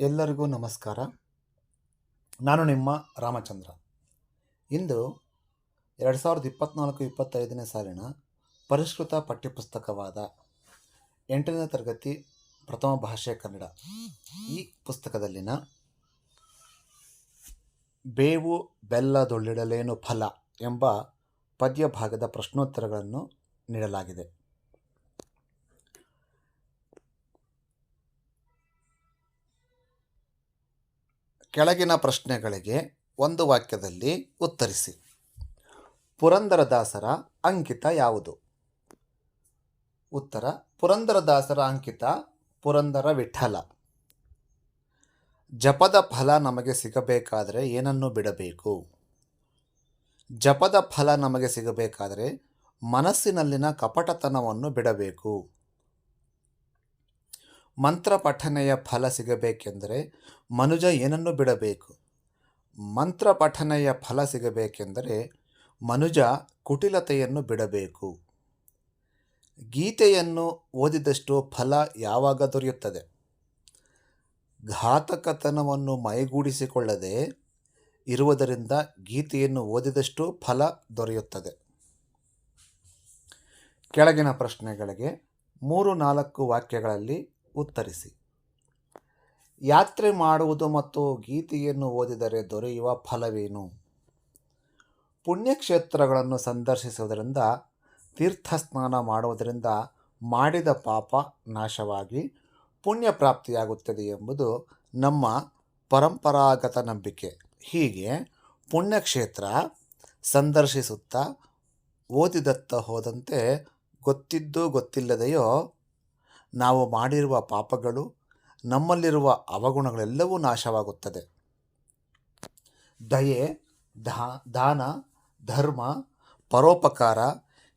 ಎಲ್ಲರಿಗೂ ನಮಸ್ಕಾರ. ನಾನು ನಿಮ್ಮ ರಾಮಚಂದ್ರ. ಇಂದು ಎರಡು ಸಾವಿರದ ಇಪ್ಪತ್ತ್ನಾಲ್ಕು ಇಪ್ಪತ್ತೈದನೇ ಸಾಲಿನ ಪರಿಷ್ಕೃತ ಪಠ್ಯಪುಸ್ತಕವಾದ ಎಂಟನೇ ತರಗತಿ ಪ್ರಥಮ ಭಾಷೆ ಕನ್ನಡ. ಈ ಪುಸ್ತಕದಲ್ಲಿನ ಬೇವು ಬೆಲ್ಲದೊಳ್ಳಿಡಲೇನು ಫಲ ಎಂಬ ಪದ್ಯ ಭಾಗದ ಪ್ರಶ್ನೋತ್ತರಗಳನ್ನು ನೀಡಲಾಗಿದೆ. ಕೆಳಗಿನ ಪ್ರಶ್ನೆಗಳಿಗೆ ಒಂದು ವಾಕ್ಯದಲ್ಲಿ ಉತ್ತರಿಸಿ. ಪುರಂದರದಾಸರ ಅಂಕಿತ ಯಾವುದು? ಉತ್ತರ, ಪುರಂದರದಾಸರ ಅಂಕಿತ ಪುರಂದರ ವಿಠಲ. ಜಪದ ಫಲ ನಮಗೆ ಸಿಗಬೇಕಾದರೆ ಏನನ್ನು ಬಿಡಬೇಕು? ಜಪದ ಫಲ ನಮಗೆ ಸಿಗಬೇಕಾದರೆ ಮನಸ್ಸಿನಲ್ಲಿನ ಕಪಟತನವನ್ನು ಬಿಡಬೇಕು. ಮಂತ್ರ ಪಠನೆಯ ಫಲ ಸಿಗಬೇಕೆಂದರೆ ಮನುಜ ಏನನ್ನು ಬಿಡಬೇಕು? ಮಂತ್ರ ಪಠನೆಯ ಫಲ ಸಿಗಬೇಕೆಂದರೆ ಮನುಜ ಕುಟಿಲತೆಯನ್ನು ಬಿಡಬೇಕು. ಗೀತೆಯನ್ನು ಓದಿದಷ್ಟು ಫಲ ಯಾವಾಗ ದೊರೆಯುತ್ತದೆ? ಘಾತಕತನವನ್ನು ಮೈಗೂಡಿಸಿಕೊಳ್ಳದೆ ಇರುವುದರಿಂದ ಗೀತೆಯನ್ನು ಓದಿದಷ್ಟು ಫಲ ದೊರೆಯುತ್ತದೆ. ಕೆಳಗಿನ ಪ್ರಶ್ನೆಗಳಿಗೆ ಮೂರು ನಾಲ್ಕು ವಾಕ್ಯಗಳಲ್ಲಿ ಉತ್ತರಿಸಿ. ಯಾತ್ರೆ ಮಾಡುವುದು ಮತ್ತು ಗೀತೆಯನ್ನು ಓದಿದರೆ ದೊರೆಯುವ ಫಲವೇನು? ಪುಣ್ಯಕ್ಷೇತ್ರಗಳನ್ನು ಸಂದರ್ಶಿಸುವುದರಿಂದ, ತೀರ್ಥಸ್ನಾನ ಮಾಡುವುದರಿಂದ ಮಾಡಿದ ಪಾಪ ನಾಶವಾಗಿ ಪುಣ್ಯ ಪ್ರಾಪ್ತಿಯಾಗುತ್ತದೆ ಎಂಬುದು ನಮ್ಮ ಪರಂಪರಾಗತ ನಂಬಿಕೆ. ಹೀಗೆ ಪುಣ್ಯಕ್ಷೇತ್ರ ಸಂದರ್ಶಿಸುತ್ತಾ ಓದಿದತ್ತ ಹೋದಂತೆ ಗೊತ್ತಿದ್ದೂ ಗೊತ್ತಿಲ್ಲದೆಯೋ ನಾವು ಮಾಡಿರುವ ಪಾಪಗಳು, ನಮ್ಮಲ್ಲಿರುವ ಅವಗುಣಗಳೆಲ್ಲವೂ ನಾಶವಾಗುತ್ತದೆ. ದಯೆ ದಾ ದಾನ, ಧರ್ಮ, ಪರೋಪಕಾರ,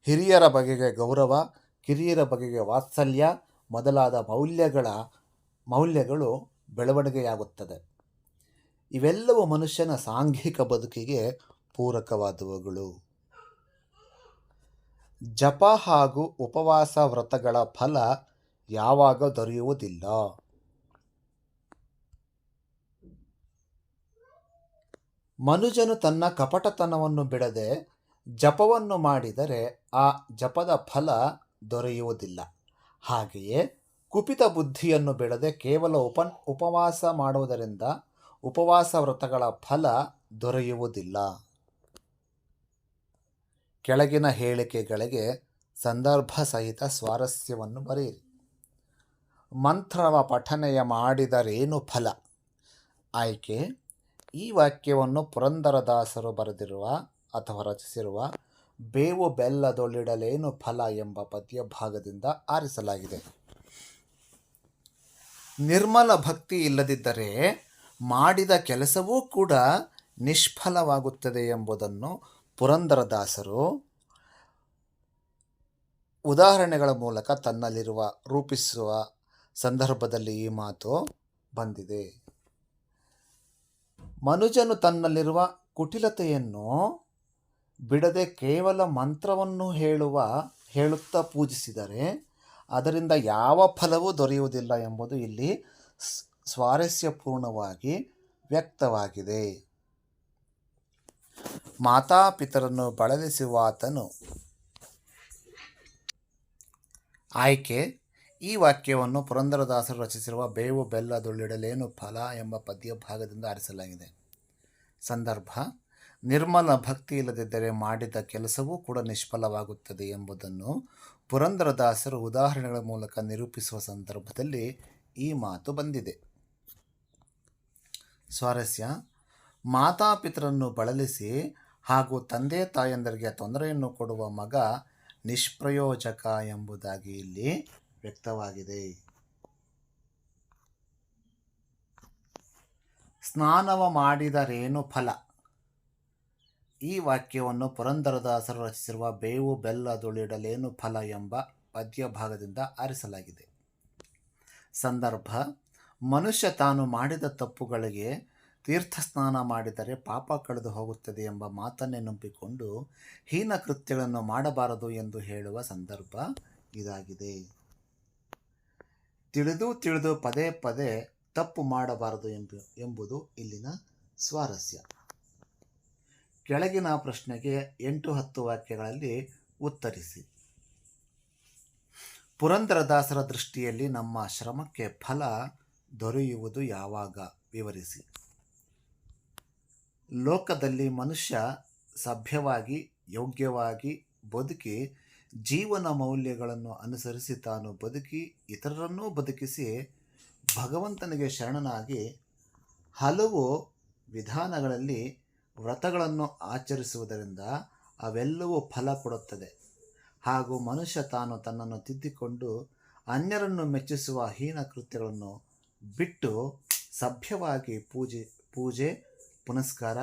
ಹಿರಿಯರ ಬಗೆಗೆ ಗೌರವ, ಕಿರಿಯರ ಬಗೆಗೆ ವಾತ್ಸಲ್ಯ ಮೊದಲಾದ ಮೌಲ್ಯಗಳ, ಮೌಲ್ಯಗಳು ಬೆಳವಣಿಗೆಯಾಗುತ್ತದೆ. ಇವೆಲ್ಲವೂ ಮನುಷ್ಯನ ಸಾಂಘಿಕ ಬದುಕಿಗೆ ಪೂರಕವಾದವುಗಳು. ಜಪ ಹಾಗೂ ಉಪವಾಸ ವ್ರತಗಳ ಫಲ ಯಾವಾಗ ದೊರೆಯುವುದಿಲ್ಲ. ಮನುಜನು ತನ್ನ ಕಪಟತನವನ್ನು ಬಿಡದೆ ಜಪವನ್ನು ಮಾಡಿದರೆ ಆ ಜಪದ ಫಲ ದೊರೆಯುವುದಿಲ್ಲ. ಹಾಗೆಯೇ ಕುಪಿತ ಬುದ್ಧಿಯನ್ನು ಬಿಡದೆ ಕೇವಲ ಉಪ ಉಪವಾಸ ಮಾಡುವುದರಿಂದ ಉಪವಾಸ ವ್ರತಗಳ ಫಲ ದೊರೆಯುವುದಿಲ್ಲ. ಕೆಳಗಿನ ಹೇಳಿಕೆಗಳಿಗೆ ಸಂದರ್ಭ ಸಹಿತ ಸ್ವಾರಸ್ಯವನ್ನು ಬರೆಯಿರಿ. ಮಂತ್ರವ ಪಠನೆಯ ಮಾಡಿದರೇನು ಫಲ? ಆಯ್ಕೆ, ಈ ವಾಕ್ಯವನ್ನು ಪುರಂದರದಾಸರು ಬರೆದಿರುವ ಅಥವಾ ರಚಿಸಿರುವ ಬೇವು ಬೆಲ್ಲದೊಳ್ಳಿಡಲೇನು ಫಲ ಎಂಬ ಪದ್ಯ ಭಾಗದಿಂದ ಆರಿಸಲಾಗಿದೆ. ನಿರ್ಮಲ ಭಕ್ತಿ ಇಲ್ಲದಿದ್ದರೆ ಮಾಡಿದ ಕೆಲಸವೂ ಕೂಡ ನಿಷ್ಫಲವಾಗುತ್ತದೆ ಎಂಬುದನ್ನು ಪುರಂದರದಾಸರು ಉದಾಹರಣೆಗಳ ಮೂಲಕ ತನ್ನಲ್ಲಿರುವ ರೂಪಿಸುವ ಸಂದರ್ಭದಲ್ಲಿ ಈ ಮಾತು ಬಂದಿದೆ. ಮನುಜನು ತನ್ನಲ್ಲಿರುವ ಕುಟಿಲತೆಯನ್ನು ಬಿಡದೆ ಕೇವಲ ಮಂತ್ರವನ್ನು ಹೇಳುವ, ಹೇಳುತ್ತಾ ಪೂಜಿಸಿದರೆ ಅದರಿಂದ ಯಾವ ಫಲವೂ ದೊರೆಯುವುದಿಲ್ಲ ಎಂಬುದು ಇಲ್ಲಿ ಸ್ವಾರಸ್ಯಪೂರ್ಣವಾಗಿ ವ್ಯಕ್ತವಾಗಿದೆ. ಮಾತಾಪಿತರನ್ನು ಬಳಲಿಸುವಾತನು. ಆಯ್ಕೆ ಈ ವಾಕ್ಯವನ್ನು ಪುರಂದರದಾಸರು ರಚಿಸಿರುವ ಬೇವು ಬೆಲ್ಲ ದೊಳ್ಳಿಡಲೇನು ಫಲ ಎಂಬ ಪದ್ಯ ಭಾಗದಿಂದ ಆರಿಸಲಾಗಿದೆ. ಸಂದರ್ಭ, ನಿರ್ಮಲ ಭಕ್ತಿ ಇಲ್ಲದಿದ್ದರೆ ಮಾಡಿದ ಕೆಲಸವೂ ಕೂಡ ನಿಷ್ಫಲವಾಗುತ್ತದೆ ಎಂಬುದನ್ನು ಪುರಂದರದಾಸರು ಉದಾಹರಣೆಗಳ ಮೂಲಕ ನಿರೂಪಿಸುವ ಸಂದರ್ಭದಲ್ಲಿ ಈ ಮಾತು ಬಂದಿದೆ. ಸ್ವಾರಸ್ಯ, ಮಾತಾಪಿತರನ್ನು ಬಳಲಿಸಿ ಹಾಗೂ ತಂದೆ ತಾಯಂದರಿಗೆ ತೊಂದರೆಯನ್ನು ಕೊಡುವ ಮಗ ನಿಷ್ಪ್ರಯೋಜಕ ಎಂಬುದಾಗಿ ಇಲ್ಲಿ ವ್ಯಕ್ತವಾಗಿದೆ. ಸ್ನಾನವ ಮಾಡಿದರೇನು ಫಲ? ಈ ವಾಕ್ಯವನ್ನು ಪುರಂದರದಾಸರು ರಚಿಸಿರುವ ಬೇವು ಬೆಲ್ಲ ದುಳಿಡಲೇನು ಫಲ ಎಂಬ ಪದ್ಯ ಭಾಗದಿಂದ ಆರಿಸಲಾಗಿದೆ. ಸಂದರ್ಭ, ಮನುಷ್ಯ ತಾನು ಮಾಡಿದ ತಪ್ಪುಗಳಿಗೆ ತೀರ್ಥಸ್ನಾನ ಮಾಡಿದರೆ ಪಾಪ ಕಳೆದು ಹೋಗುತ್ತದೆ ಎಂಬ ಮಾತನ್ನೇ ನಂಬಿಕೊಂಡು ಹೀನ ಕೃತ್ಯಗಳನ್ನು ಮಾಡಬಾರದು ಎಂದು ಹೇಳುವ ಸಂದರ್ಭ ಇದಾಗಿದೆ. ತಿಳಿದು ತಿಳಿದು ಪದೇ ಪದೇ ತಪ್ಪು ಮಾಡಬಾರದು ಎಂಬ, ಎಂಬುದು ಇಲ್ಲಿನ ಸ್ವಾರಸ್ಯ. ಕೆಳಗಿನ ಪ್ರಶ್ನೆಗೆ ಎಂಟು ಹತ್ತು ವಾಕ್ಯಗಳಲ್ಲಿ ಉತ್ತರಿಸಿ. ಪುರಂದರದಾಸರ ದೃಷ್ಟಿಯಲ್ಲಿ ನಮ್ಮ ಶ್ರಮಕ್ಕೆ ಫಲ ದೊರೆಯುವುದು ಯಾವಾಗ? ವಿವರಿಸಿ. ಲೋಕದಲ್ಲಿ ಮನುಷ್ಯ ಸಭ್ಯವಾಗಿ, ಯೋಗ್ಯವಾಗಿ ಬದುಕಿ ಜೀವನ ಮೌಲ್ಯಗಳನ್ನು ಅನುಸರಿಸಿ ತಾನು ಬದುಕಿ ಇತರರನ್ನೂ ಬದುಕಿಸಿ ಭಗವಂತನಿಗೆ ಶರಣನಾಗಿ ಹಲವು ವಿಧಾನಗಳಲ್ಲಿ ವ್ರತಗಳನ್ನು ಆಚರಿಸುವುದರಿಂದ ಅವೆಲ್ಲವೂ ಫಲ ಕೊಡುತ್ತದೆ. ಹಾಗೂ ಮನುಷ್ಯ ತಾನು ತನ್ನನ್ನು ತಿದ್ದಿಕೊಂಡು ಅನ್ಯರನ್ನು ಮೆಚ್ಚಿಸುವ ಹೀನ ಕೃತ್ಯಗಳನ್ನು ಬಿಟ್ಟು ಸಭ್ಯವಾಗಿ ಪೂಜೆ ಪೂಜೆ, ಪುನಸ್ಕಾರ,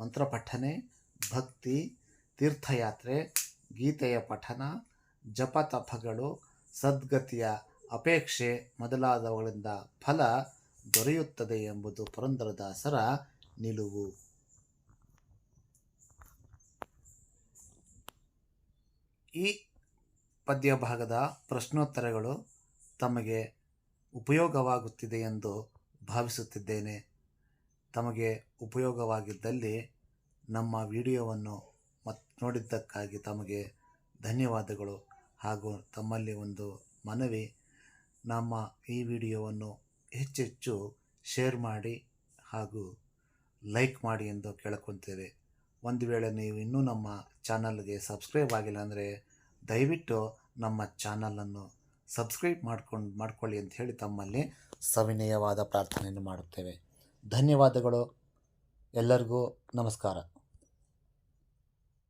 ಮಂತ್ರಪಠನೆ, ಭಕ್ತಿ, ತೀರ್ಥಯಾತ್ರೆ ಗೀತೆಯ ಪಠನ, ಜಪತಪಗಳು, ಸದ್ಗತಿಯ ಅಪೇಕ್ಷೆ ಮೊದಲಾದವುಗಳಿಂದ ಫಲ ದೊರೆಯುತ್ತದೆ ಎಂಬುದು ಪುರಂದರದಾಸರ ನಿಲುವು. ಈ ಪದ್ಯ ಭಾಗದ ಪ್ರಶ್ನೋತ್ತರಗಳು ತಮಗೆ ಉಪಯೋಗವಾಗುತ್ತಿದೆ ಎಂದು ಭಾವಿಸುತ್ತಿದ್ದೇನೆ. ತಮಗೆ ಉಪಯೋಗವಾಗಿದ್ದಲ್ಲಿ ನಮ್ಮ ವಿಡಿಯೋವನ್ನು ಮತ್ ನೋಡಿದ್ದಕ್ಕಾಗಿ ತಮಗೆ ಧನ್ಯವಾದಗಳು ಹಾಗೂ ತಮ್ಮಲ್ಲಿ ಒಂದು ಮನವಿ. ನಮ್ಮ ಈ ವಿಡಿಯೋವನ್ನು ಹೆಚ್ಚೆಚ್ಚು ಶೇರ್ ಮಾಡಿ ಹಾಗೂ ಲೈಕ್ ಮಾಡಿ ಎಂದು ಕೇಳ್ಕೊತೇವೆ ಒಂದು ವೇಳೆ ನೀವು ಇನ್ನೂ ನಮ್ಮ ಚಾನಲ್ಗೆ ಸಬ್ಸ್ಕ್ರೈಬ್ ಆಗಿಲ್ಲ ಅಂದರೆ ದಯವಿಟ್ಟು ನಮ್ಮ ಚಾನಲನ್ನು ಸಬ್ಸ್ಕ್ರೈಬ್ ಮಾಡ್ಕೊಂಡು ಮಾಡ್ಕೊಳ್ಳಿ ಅಂತ ಹೇಳಿ ತಮ್ಮಲ್ಲಿ ಸವಿನಯವಾದ ಪ್ರಾರ್ಥನೆಯನ್ನು ಮಾಡುತ್ತೇವೆ. ಧನ್ಯವಾದಗಳು. ಎಲ್ಲರಿಗೂ ನಮಸ್ಕಾರ.